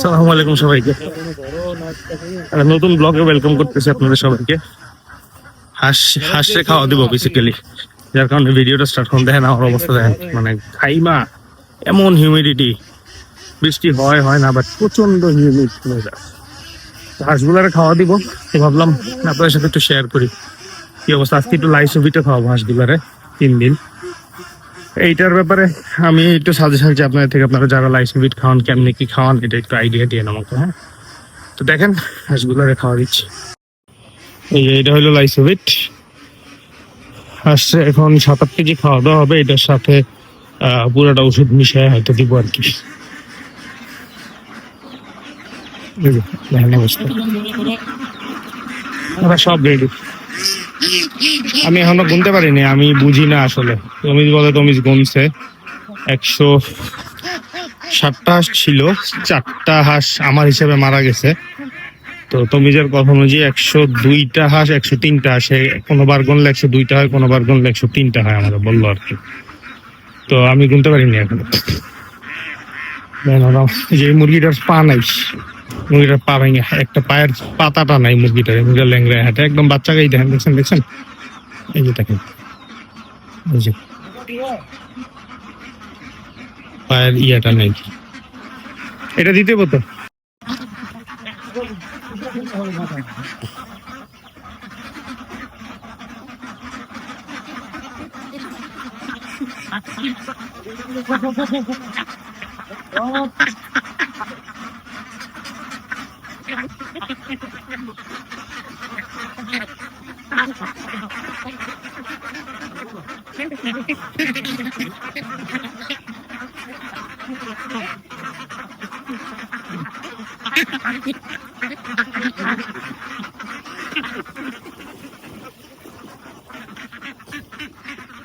সালামু সবাইকে। নতুন ব্লগে ওয়েলকাম করতেছি আপনাদের সবাইকে। হাঁস হাঁসে খাওয়া দিব বেসিক্যালি যার কারণে ভিডিওটা স্টার্ট করুন। দেখেন আমার অবস্থা, দেখেন। মানে খাইমা এমন হিউমিডিটি বৃষ্টি হয় হয় না বাট প্রচণ্ড হিউমিড হাঁসগুলারে খাওয়া দিব। তো ভাবলাম আপনাদের সাথে একটু শেয়ার করি। কি অবস্থা? আজকে একটু লাইসো ভিটে খাওয়াবো হাঁসগুলারে, তিন দিন। এইটার ব্যাপারে আমি একটু সাজেশন চাই আপনাদের থেকে, আপনারা যারা লাইসোভিট খাওয়ান, কেমনি কি খাওয়ান, এটা একটু আইডিয়া দিয়ে আমাকে হ্যাঁ? তো দেখেন, হাঁসগুলোরে খাওয়া দিচ্ছি। এই যে, এটা হলো লাইসোভিট হাঁসে এখন সাত আট কেজি খাওয়া দাওয়া হবে, এটার সাথে পুরোটা ওষুধ মিশিয়ে হয়তো দিব আর কি। সব রেডি আমি এখনও গুনতে পারিনি, আমি বুঝি না আসলে। তমিজ বলে তমিজ গুনছে। একশো সাতটা হাঁস ছিল, চারটা হাঁস আমার হিসেবে মারা গেছে। তো তমিজের কথা অনুযায়ী একশো দুইটা হাঁস, একশো তিনটা হাঁসে কোনোবার গুনলে একশো দুইটা হয়, কোনোবার গুনলে একশো তিনটা হয় আমাদের বলল আর কি। তো আমি গুনতে পারিনি এখনও। যে মুরগিটার পা নাই। মুরগিটার পা ভেঙে একটা পায়ের পাতাটা নাই মুরগিটার, মুরগিটা ল্যাংড়া হাঁটে, একদম বাচ্চাকেই দেখেন, দেখছেন দেখছেন? এই যে দেখেন, এই যে। পায়ের ইয়াটা নেই। এটা দিতে হতো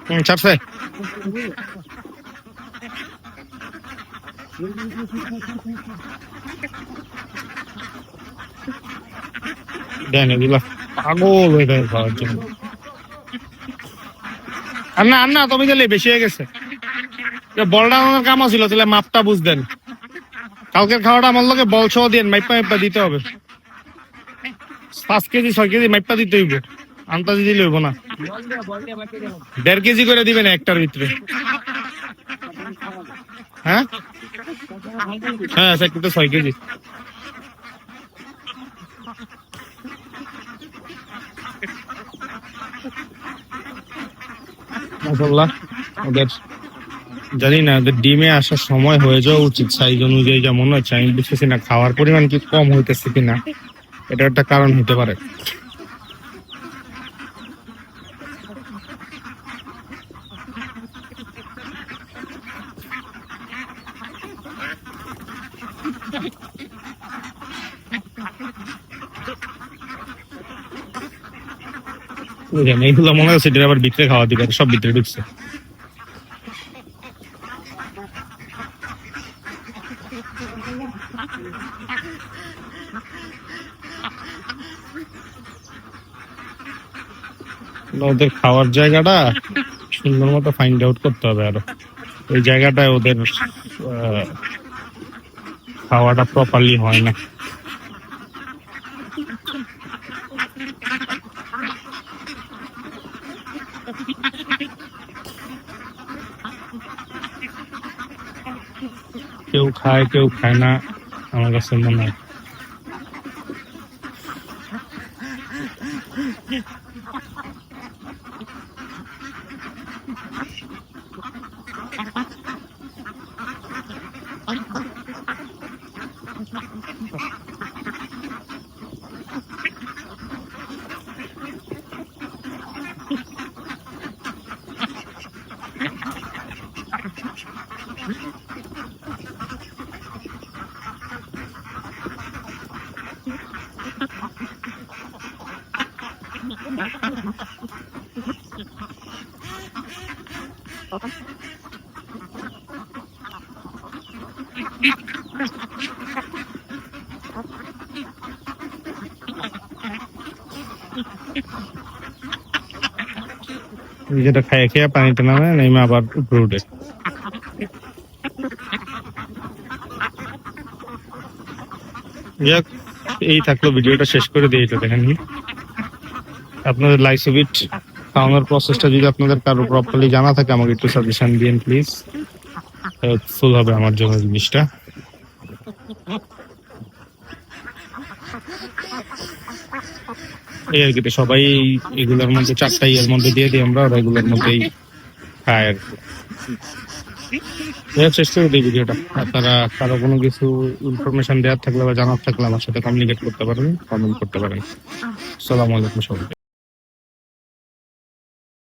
Ừ, chắp xe. দেন এগুলা পাগল হয়ে যায় তুমি গেলে বেশি হয়ে গেছে। বলটা আমার কাম ছিল তাহলে মাপটা বুঝতেন। কালকের খাওয়াটা আমার লোকে বল দিন মাইপা মাইপা দিতে হবে। পাঁচ কেজি, ছয় কেজি মাইপা দিতে হইব। আন্তাজি দিলে হইব না। দেড় কেজি করে দিবেন একটার ভিতরে। হ্যাঁ? হ্যাঁ সেটা ছয় কেজি। ওদের জানি না, ওদের ডিমে আসার সময় হয়ে যাওয়া উচিত সাইজ অনুযায়ী যেমন মনে হচ্ছে আমি বুঝতেছি না, খাওয়ার পরিমাণ কি কম হইতেছে কিনা এটা একটা কারণ হতে পারে। এইগুলো মনে হচ্ছে এটা আবার ভিতরে খাওয়া দিবে, সব ভিতরে ঢুকছে। ওদের খাওয়ার জায়গাটা সুন্দর মতো ফাইন্ড আউট করতে হবে আরও। ওই জায়গাটায় ওদের খাওয়াটা প্রপারলি হয় না। কেউ খায় কেউ খায় না আমার কাছে মনে হয় Open. যেটা খাইয়ে খেয়ে পানিতে নামে নেমে আবার উপরে উঠে। এই থাকল ভিডিওটা, শেষ করে দিয়ে এটা দেখেন আপনাদের লাইসোবিট খাওয়ানোর প্রসেসটা যদি আপনাদের কারও প্রপারলি জানা থাকে, আমাকে একটু সাজেশন দিন প্লিজ হেল্পফুল হবে আমার জন্য জিনিসটা। এই আর কি সবাই এগুলোর মধ্যে চারটা ইয়ের মধ্যে দিয়ে দিই আমরা এগুলোর মধ্যেই খাই আর দেওয়ার চেষ্টা করি ভিডিওটা। আপনারা কারও কোনো কিছু ইনফরমেশন দেওয়ার থাকলে বা জানার থাকলে আমার সাথে কমিউনিকেট করতে পারেন কমেন্ট করতে পারেন। সালাম আলাইকুম সবাইকে।